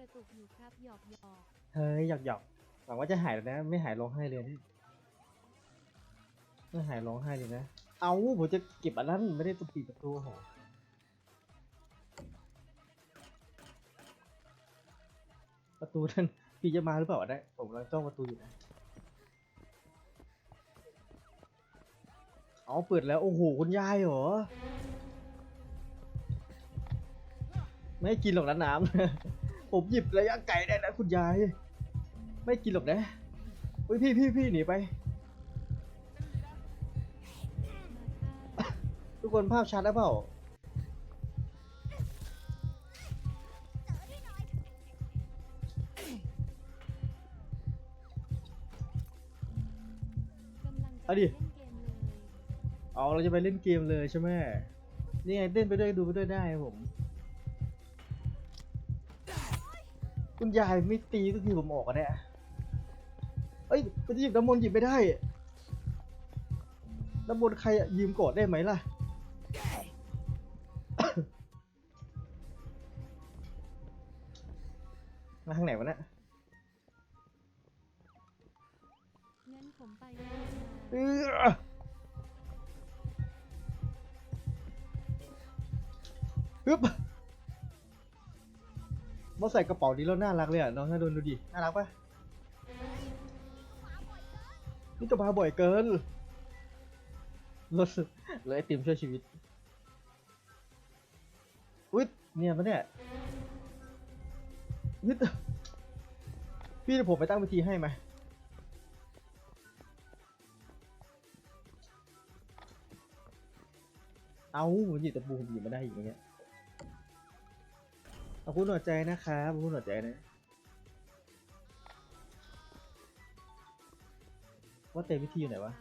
ระตุกอยู่ครับหยอกหยอกเฮ้ยหยอกหยอกหวังว่าจะหายแล้วนะ ไม่หายร้องไห้เลยนี่ไม่หายร้องไห้เลยนะ เอาผมจะเก็บอันนั้นไม่ได้ตัวปิดประตูโหประตูนั้นพี่จะมาหรือเปล่าวะเนี่ยผมกำลังจ้องประตูอยู่นะเอาเปิดแล้ว โอ้โหคุณยายเหรอ ไม่กินหรอกนะน้ำ ผมหยิบระยะไกลได้นะคุณยาย ไม่กินหรอกนะเฮ้ยพี่พี่พี่หนีไป ทุกคนภาพชัดนะเปล่ากำลังจะเอาดิ เอาเราจะไปเล่นเกมเลยใช่ไหมนี่ไงเต้นไปด้วยดูไปด้วยได้ผม คุณยายไม่ตีสักทีผมออกอะเนี่ยเอ้ยไปหยิบน้ำมนต์หยิบไม่ได้น้ำมนต์ใครอะยืมกอดได้ไหมล่ะ มาทางไหนวะเนี่ยงั้นผมไปแล้วเอนะอฮึบ มาใส่กระเป๋านี้แล้วน่ารักเลยอะน้องน่าโดนดูดิ น่ารักปะนี่ก็มาบ่อยเกินรถเลยไอติมช่วยชีวิต อุ๊ยเนี่ยมันเนี่ยอุ๊ยพี่เดี๋ยวผมไปตั้งเวทีให้ไหมเอาผมหยิบตะปูผมหยิบมาได้อีกอย่างเงี้ย เอาคุณหัวใจนะครับเอาคุณหัวใจนะว่าเต็มวิธีอยู่ไหนวะ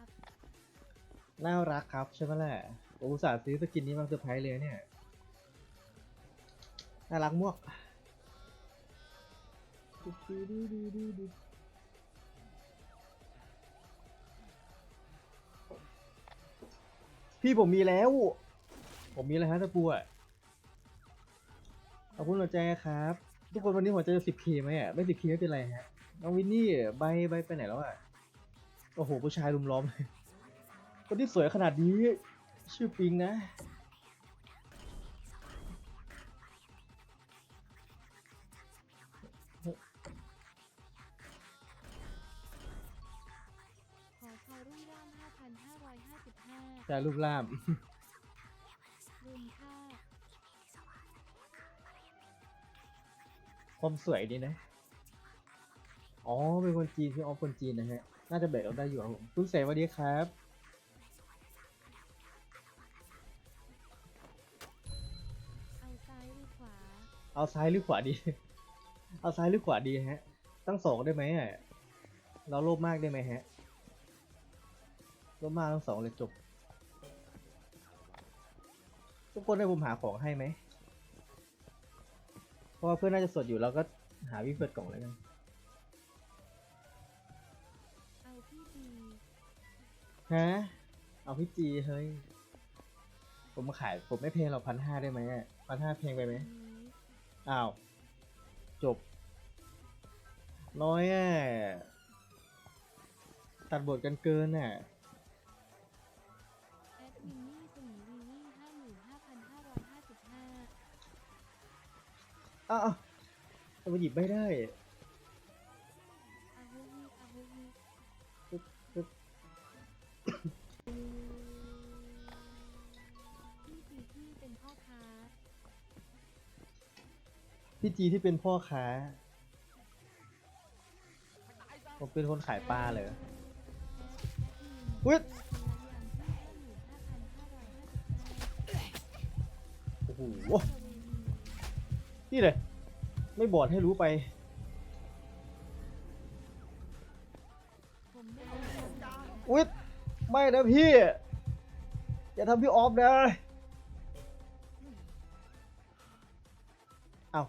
น่ารักครับใช่ไหมล่ะผมอุตส่าห์ซื้อสกินนี้มาเซอร์ไพรส์เลยเนี่ย น่ารักมวกพี่ผมมีแล้ว ผมมีแล้วฮะตะปูอะ อบคุณหัวใจครับ ทุกคนวันนี้หัวใจจะสิบเคไหมอะไม่สิบเคไม่เป็นไรฮะน้องวินนี่ใบใบไปไหนแล้วอะโอ้โหผู้ชายรุมล้อมเลยคนที่สวยขนาดนี้ ชื่อปิงนะขอชาวรุ่งร่าม5,555แต่รูปร่าม ความสวยดีนะ อ๋อ เป็นคนจีนคือออฟคนจีนนะฮะ น่าจะแบกเราได้อยู่ครับผมคุณเสวัสดีครับ เอาซ้ายหรือขวา เอาซ้ายหรือขวาดี เอาซ้ายหรือขวาดีฮะ ตั้งสองได้ไหมอะ เราโลภมากได้ไหมฮะ โลภมากทั้งสองเลยจบ ทุกคนให้ผมหาของให้ไหม เพราะว่าเพื่อนน่าจะสดอยู่เราก็หาวิเปิดกล่องแล้วกันเอาพี่ดีฮะเอาพี่จีเฮ้ยผมมาขายผมไม่เพลงเราพันห้าได้ไหมพันห้าเพลงไปไหมนี้อ้าว จบ น้อยอะตัดบทกันเกินอะ อ้าวทำไมหยิบไม่ได้อาฮุฮิอาฮุฮิปึ๊บปึ๊บพี่จีที่เป็นพ่อค้าพี่จีที่เป็นพ่อค้าผมเป็นคนขายปลาเลยอุ๊ยโอ้โหนี่เลย ไม่บอดให้รู้ไปผมไม่ได้ทำอุ๊ยไม่นะพี่ อย่าทำพี่ออฟนะเอา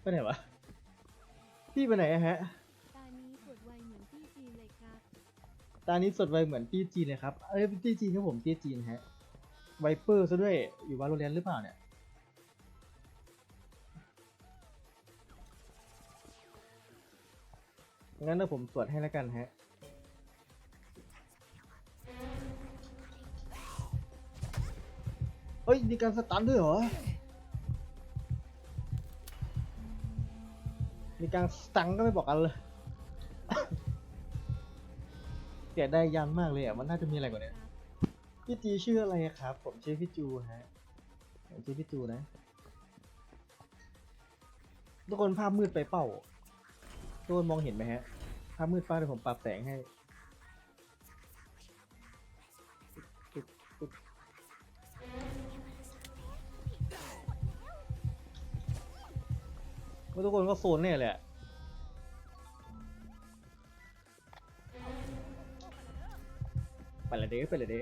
ไปไหนวะ พี่ไปไหนอะฮะ ตานี้สดไวเหมือนพี่จีเลยครับ ตานี้สดไวเหมือนตี้จีนเลยครับ เอ้ยตี้จีนครับผมตี้จีนฮะ ไวเปอร์ซะด้วย อยู่วาโลแรนหรือเปล่าเนี่ย งั้นเดี๋ยวผมตรวจให้แล้วกันฮะ เฮ้ย มีการสตันด้วยเหรอ มีการสตันก็ไม่บอกกันเลย เสียไดายยันมากเลยอะ มันน่าจะมีอะไรกว่านี้พี่จีชื่ออะไรครับ ผมชื่อพี่จูฮะ ผมชื่อพี่จูนะ ทุกคนภาพมืดไปเปล่า ทุกคนมองเห็นไหมฮะภาพมืดป้าเดี๋ยวผมปรับแสงให้ ว่าทุกคนก็โซนแน่เลยอะไปละเด้ไปละเด้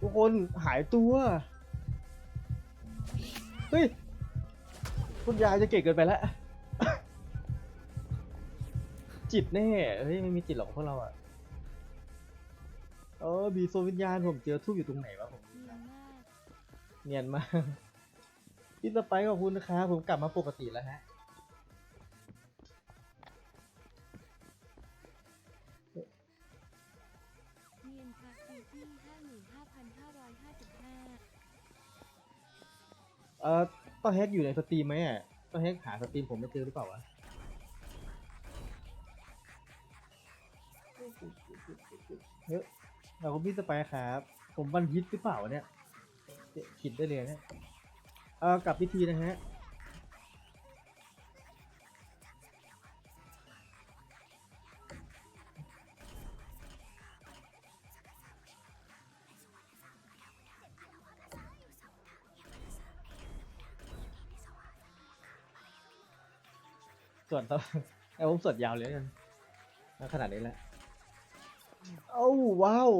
ทุกคนหายตัว เฮ้ย คุณยายจะเก่งเกินไปแล้ว จิตแน่เฮ้ยไม่มีจิตหรอกพวกเราอะเออบีโซวิญญาณผมเจอทูบอยู่ตรงไหนวะผมเนียนมากเนียนมากพี่สไปซ์ขอบคุณนะครับผมกลับมาปกติแล้วฮะเนียนค่ะซีที่ห้าหมื่นห้าพันห้าร้อยห้าสิบห้าเอ่อต้องแฮกอยู่ในสตรีมไหมอะต้องแฮกหาสตรีมผมไม่เจอหรือเปล่าวะ เฮ้ยเราก็พี่สไปซ์ครับ ผมบันยิดหรือเปล่าเนี่ยขิดได้เลยเนี่ยเอ่อกลับพิธีนะฮะส่วนต่อเอาผมสวดยาวเลยกันขนาดนี้แหละ เอ้าว้าว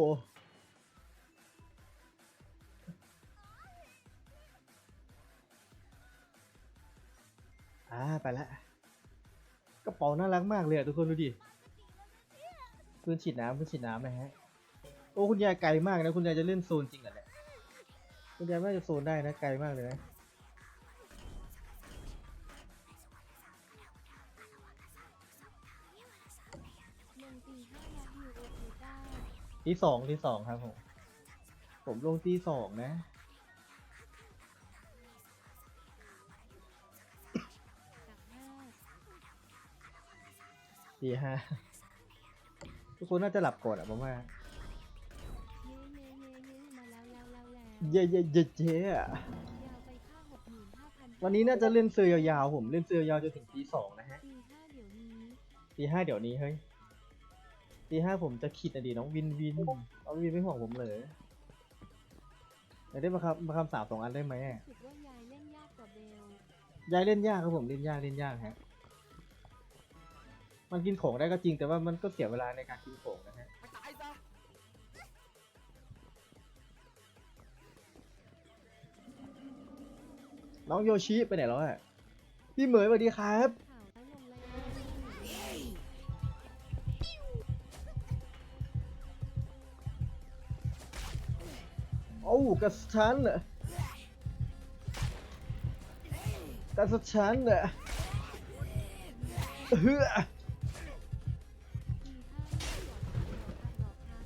อ่าไปและกระเป๋าน่ารักมากเลยทุกคนดูดิพื้นฉีดน้ำพื้นฉีดน้ำนะฮะโอ้คุณยายไกลมากนะคุณยายจะเล่นโซนจริงเหรอเนี่ยคุณยายไม่จะโซนได้นะไกลมากเลยนะ ที่สองที่สองครับผม ผมลงที่สองนะกับห้าตีห้าทุกคนน่าจะหลับก่อนอะผมว่า เย่เย่เย่เย่อะวันนี้น่าจะเล่นเซอร์ยาวๆผมเล่นเซอร์ยาวจนถึงตีสองนะฮะตีห้าเดี๋ยวนี้ตีห้าเดี๋ยวนี้เฮ้ย ตีห้าผมจะคิดอะดีน้องวินวินน้องวินไม่ห่วงผมเลยอยากได้มาคำมาคำสาบสองอันได้ไหมอะรู้สึกว่ายายเล่นยากกว่าเบลยายเล่นยากครับผมเล่นยากเล่นยากฮะ มันกินของได้ก็จริงแต่ว่ามันก็เสียเวลาในการกินของนะฮะ ไปตายซะน้องโยชิไปไหนแล้วอะพี่เหมยสวัสดีครับ โอ้กระชันเหรอกระชันเหรอเฮ้อตีห้าไม่ได้หรอคะรอคะ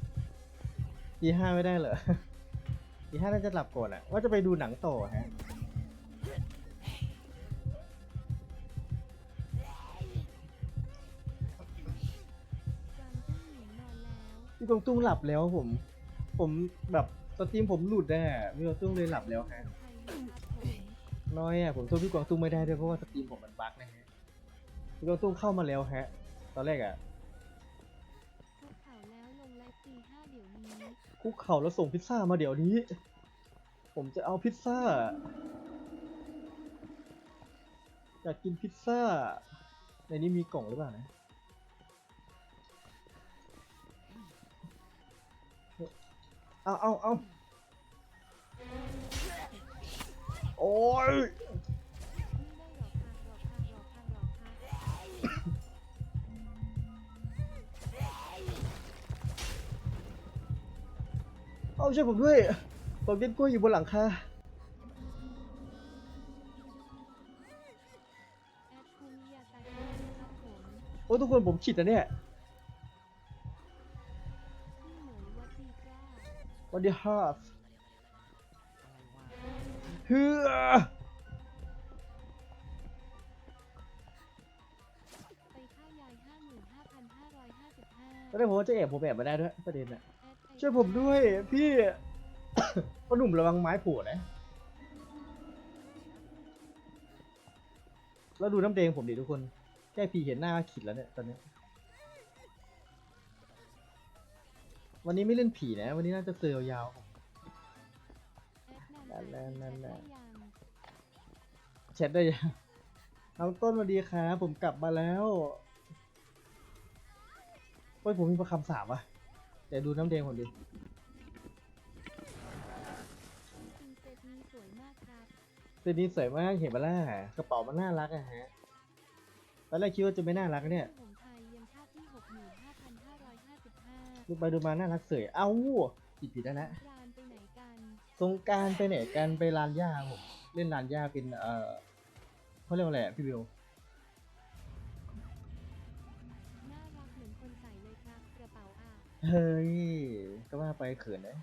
ตีห้าไม่ได้เหรอตีห้าน่าจะหลับก่อนอะว่าจะไปดูหนังต่อฮะกลางตุ้งหญิงนอนแล้วพี่กวางตุ้งหลับแล้วผม ผมแบบ สตรีมผมหลุดแน่พี่กวางตุ้งเลยหลับแล้วฮะใครนะครับผมน้อยอะผมสู้พี่กวางตุ้งไม่ได้ด้วยเพราะว่าสตรีมผมมันบั๊กนะฮะพี่กวางตุ้งเข้ามาแล้วฮะ ตอนแรกอะคุกเข่าแล้วลงไลฟ์ตีห้าเดี๋ยวนี้คุกเข่าแล้วส่งพิซซ่ามาเดี๋ยวนี้ ผมจะเอาพิซซ่าอยากกินพิซซ่า ในนี้มีกล่องหรือเปล่านะ เอาเอาเอาโอ้ยนี่ได้หรอคะรอคะรอคะรอคะเอาช่วยผมด้วย ผมกินกล้วยอยู่บนหลังคาโอ้ทุกคนผมฉีดนะเนี่ย วันดีฮาร์ฟเฮือไปค่ายายห้าหมื่นห้าพันห้าร้อยห้าสิบห้าตอนแรกผมว่าจะแอบผมแอบมาได้ด้วยประเด็นน่ะ ช่วยผมด้วยพี่ พ่อหนุ่มระวังไม้ผูนะ แล้วดูน้ำแดงผมดิทุกคน แค่พีเห็นหน้าขิดแล้วเนี่ยตอนเนี้ย วันนี้ไม่เล่นผีนะ วันนี้น่าจะเซอร์ยาวแอดนันนั่นๆๆๆแอดได้ยังๆแชทได้ยังน้องต้นสวัสดีครับผมกลับมาแล้วโอ้ยผมมีประคำสามอะแต่ดูน้ำแดงผมดิจริงๆเซตนี้สวยมากครับเซตนี้สวยมากเห็นปะล่ะกระเป๋ามันน่ารักอะฮะ ตอนแรกคิดว่าจะไม่น่ารักเนี่ย ผม ดูไปดูมาน่ารักเสยเอ้าผิดผิดแล้วนะรานไปไหนกันสงกรารไปไหนกันไปลานหญ้าผมเล่นลานหญ้าเป็นเอ่อเขาเรียกว่าอะไรอะพี่บิวน่ารักเหมือนคนใส่เลยครับกระเป๋าอะ เฮ้ยก็ว่าไปเขินนะ